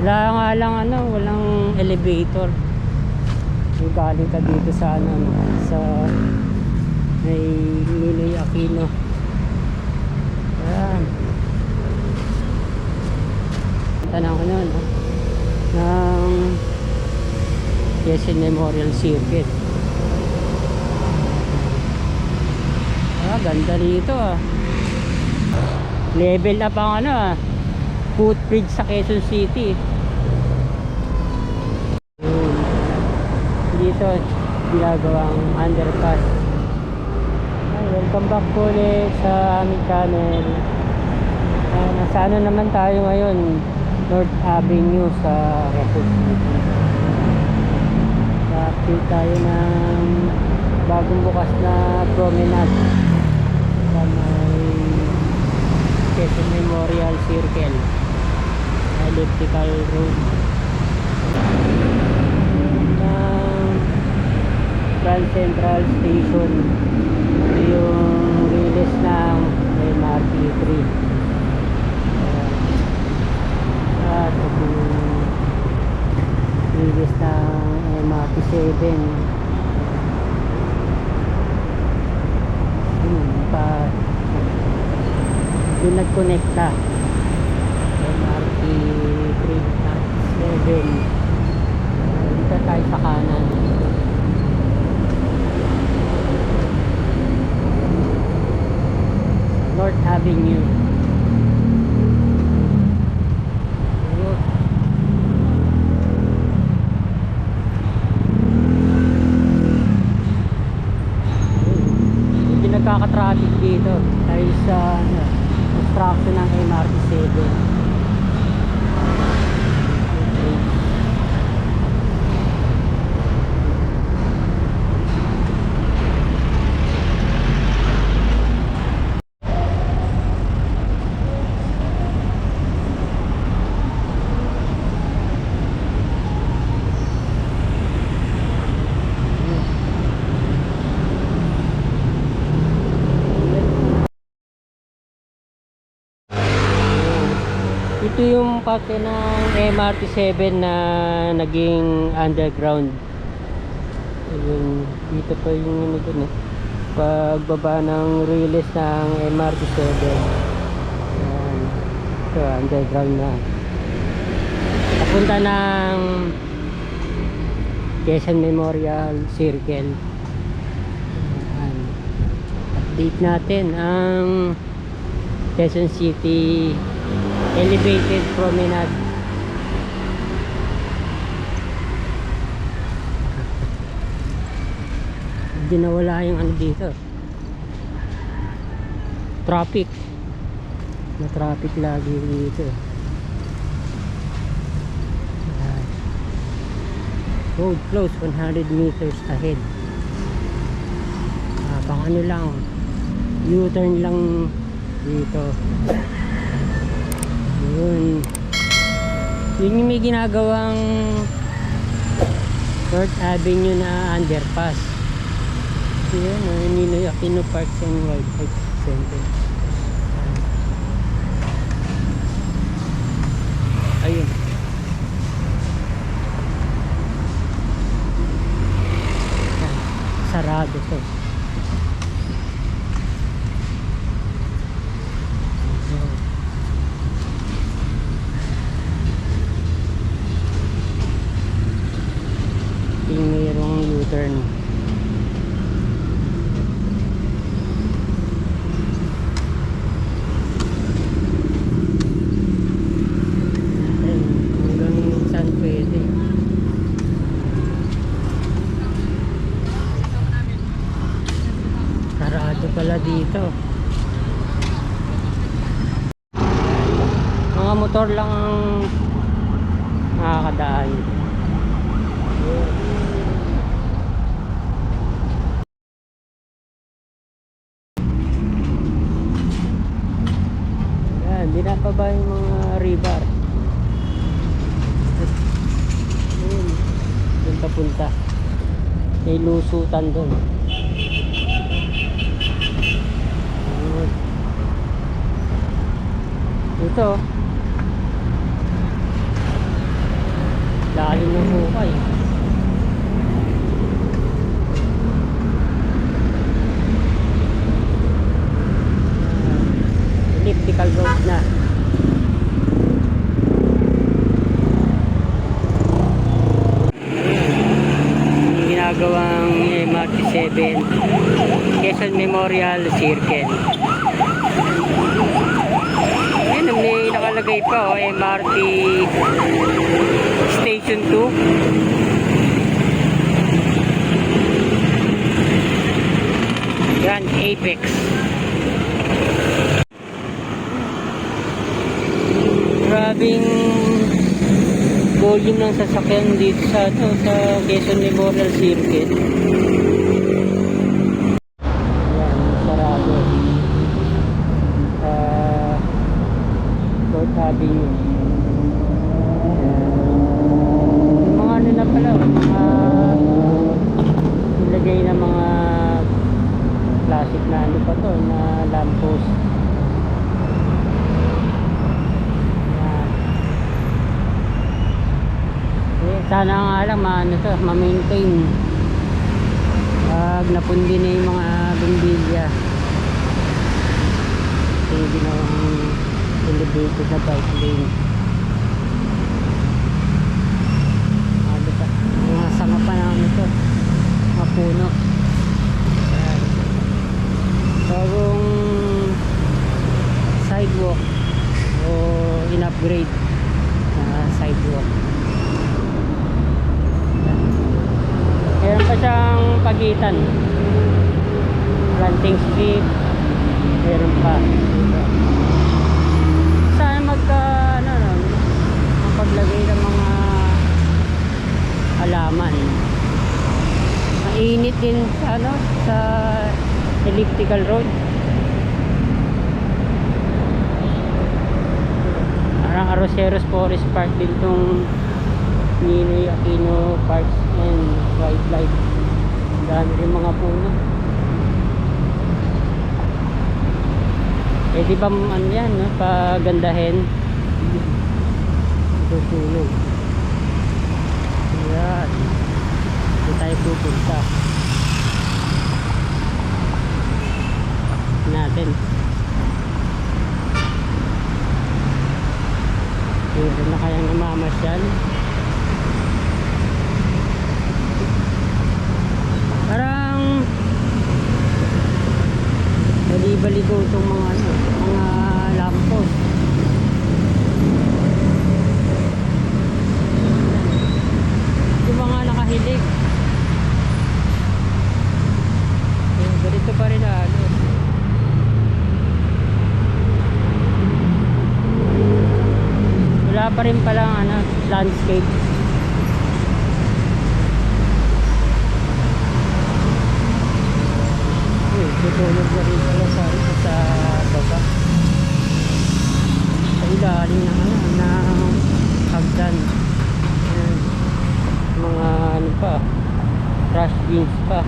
Wala nga lang ano, walang elevator. Yung galing ka dito sa ano, sa may Ninoy Aquino. Ayan. Tanong ko nun, no? ng Quezon Memorial Circuit. Ah, ganda rito ah. Level up ang ano ah. Footbridge sa Quezon City. Yun. Dito, ginagawang underpass. Ay, welcome back po ulit sa aming channel. Ah, nasa ano naman tayo ngayon? North Avenue sa Quezon City. Update tayo ng bagong bukas na promenade sa may Quezon Memorial Circle elliptical road. Ng Grand Central Station. Ito yung release ng MRT 3 at ito yung release ng MRT 7 yun pa yung nagkonekta MRT 3 at 7 dito tayo sa kanan. North Avenue Ayun. Hindi nagkaka-traffic dito dahil sa ano, construction ng MRT 7 Ito yung parte ng MRT 7 na naging underground. Ayun, dito pa yung ano eh. Pagbaba ng release ng MRT 7. Ayan. Ito, underground na. Papunta ng Quezon Memorial Circle. Ayan. Update natin ang Quezon City elevated promenade. Hindi nawala yung ano dito. Traffic. Na traffic lagi dito. Ayan. road close 100 meters ahead. Ah, pang ano lang U-turn lang dito yun. Yun yung may ginagawang North Avenue na underpass. Yun uh, Ninoy Aquino Parks and Wildlife Center. Ayun. Sarado to Yun. yung mayroong U-turn Ayun, hanggang saan pwede sarado pala dito mga motor lang ang nakakadaan Dinapaba yung mga rebar. Yun, doon papunta. May lusutan doon. Ito. sakay. Ah, elliptical road na. Yung ginagawang MRT-7 Quezon Memorial Circle. Ayun, may nakalagay pa oh, MRT Station 2. Grand Apex. Grabing volume ng sasakyan dito sa ano, sa Quezon Memorial Circuit. Sarado. Ah, North Avenue. Yung mga ano na pala, oh, mga nilagay na mga classic na na lamppost. Ayan. Eh, sana nga lang maano to, ma-maintain. Pag napundi na yung mga bumbilya. Pwede na ang elevated na bike lane. Ano pa? Mga sanga pa na ano to. Mga puno. Ayan. Bagong sidewalk o in-upgrade na sidewalk. Meron pa siyang pagitan. Planting strip. Meron pa. Sana magka, ano, ano, paglagay ng mga halaman. Mainit din sa, ano, sa elliptical road. Arroceros Forest Park din tong Ninoy Aquino Parks and Wildlife. Dami rin mga puno. Eh di ba ano yan, no? pagandahin? Tutulog. Yan. Dito tayo pupunta. Natin. Meron na kayang namamasyal. Parang bali-baligo itong mga ano, mga lampos. Yung mga nakahilig. Eh, ganito pa rin ano. Wala pa rin palang ano, landscape. Uy, tutulog na rin pala sa, sa baba. Sa ilalim ng ano, ng hagdan. Mga ano pa, trash bins pa.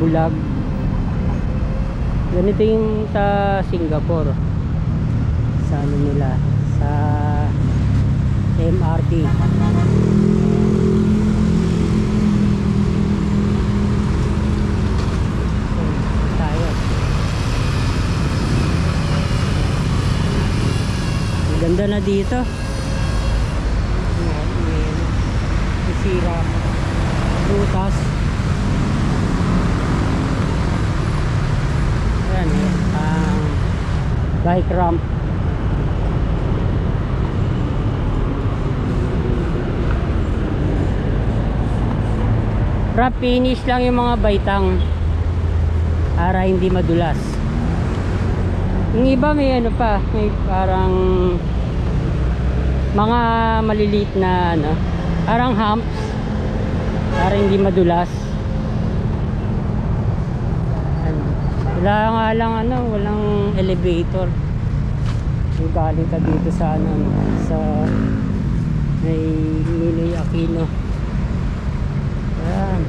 Bulag. Ganito yung sa Singapore. Sa ano nila? Sa MRT ganda na dito. Sira butas ayan eh, ang bike ramp Wrap finish lang yung mga baitang para hindi madulas. Yung iba may ano pa, may parang mga maliliit na ano, parang humps para hindi madulas. wala nga lang ano walang elevator. Yung galing ka dito sa ano sa may Ninoy Aquino. Ayan.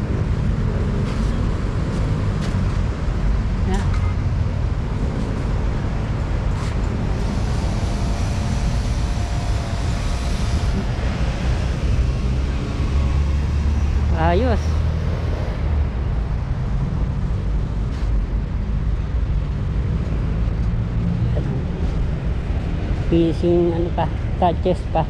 Yeah. ayos. Facing ano pa touches pa.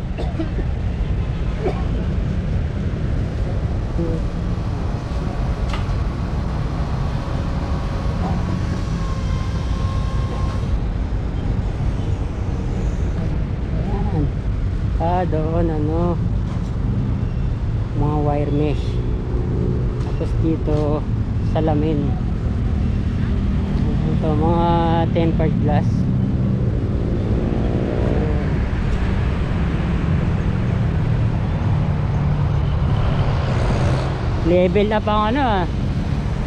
Ah doon ano. Mga wire mesh. Tapos dito salamin. Ito mga tempered glass level up ang ano ah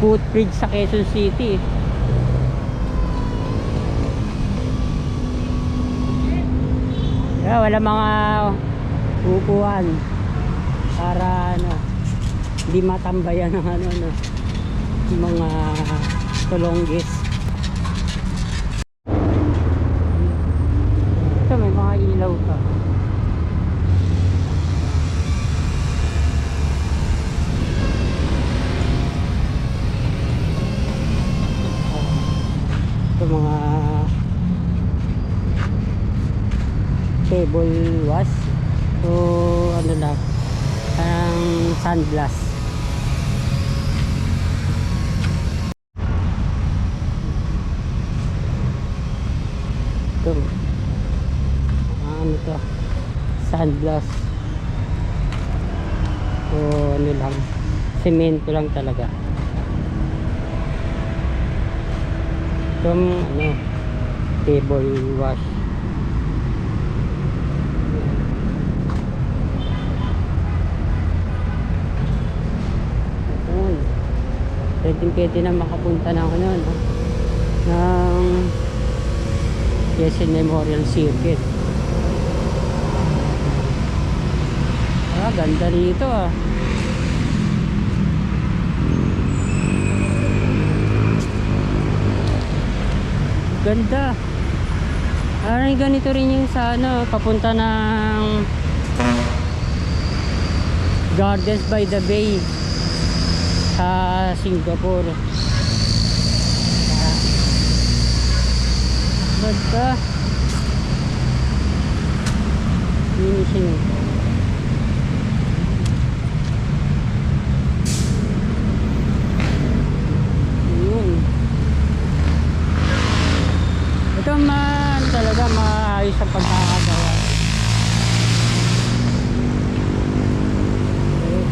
footbridge sa Quezon City. Yeah, wala mga upuan para ano hindi matambayan ng ano ano mga tulonggis ito may mga ilaw pa ito mga table wash. So ano na parang sunglass ito. Ano to? Sunglass so ano lang semento lang talaga. Itong ano table wash Ayun. Pwede pwede na makapunta ng ano, no? ng Quezon Memorial Circuit. Ah, ganda rito ah. Ganda. Parang ganito rin yung sa ano, papunta ng Gardens by the Bay sa Singapore. Ah. Ganda. Finishing. Yun. Ito talaga maayos ang pagkakagawa. Okay.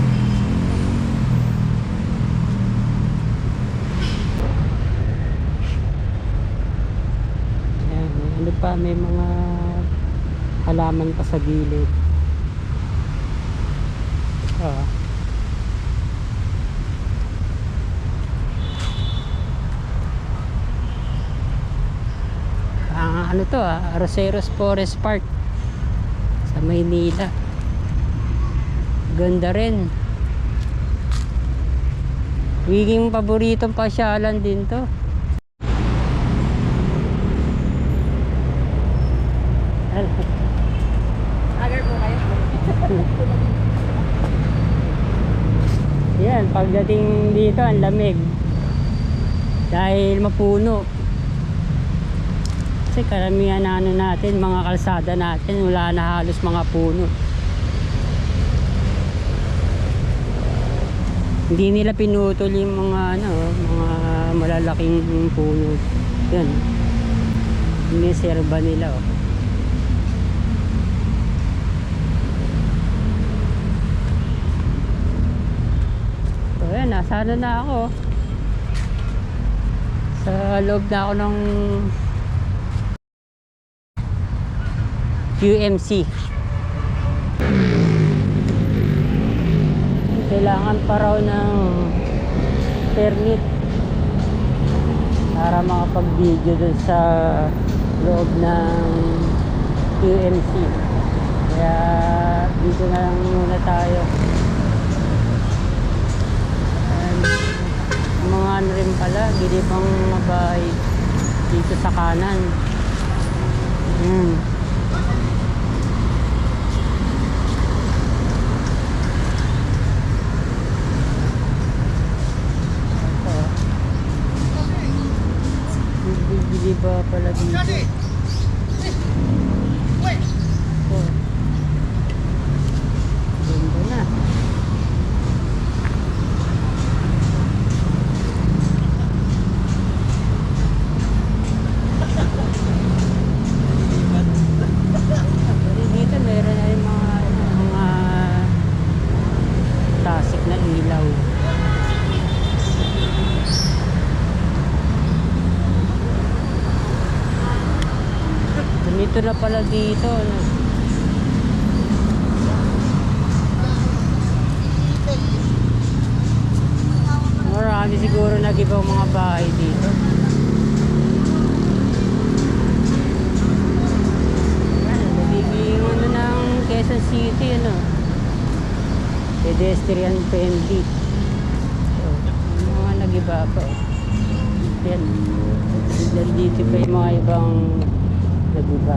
Ayan, may ano may mga halaman pa sa gilid. Ah. Ah, ano to ah, Roseros Forest Park sa Maynila. Ganda rin. Wiging paboritong pasyalan din to. Agar po kayo. Yan, pagdating dito ang lamig. Dahil mapuno. Kasi karamihan na ano natin, mga kalsada natin, wala na halos mga puno. Hindi nila pinutol yung mga ano, mga malalaking puno. Yan. Iniserba nila oh. So ayan, nasa ano na ako. Sa loob na ako ng UMC. Kailangan pa raw ng permit para makapag-video dun sa loob ng UMC. Kaya dito na lang muna tayo. daan rin pala gilibang mabay dito sa kanan mm. Ito. Giliba pala dito pala dito. ano. Marami siguro nag-ibang mga bahay dito. Yan, nagiging ano ng Quezon City, ano. Pedestrian friendly. So, mga nag-iba pa. Yan. Dahil dito pa yung mga ibang nag-iba.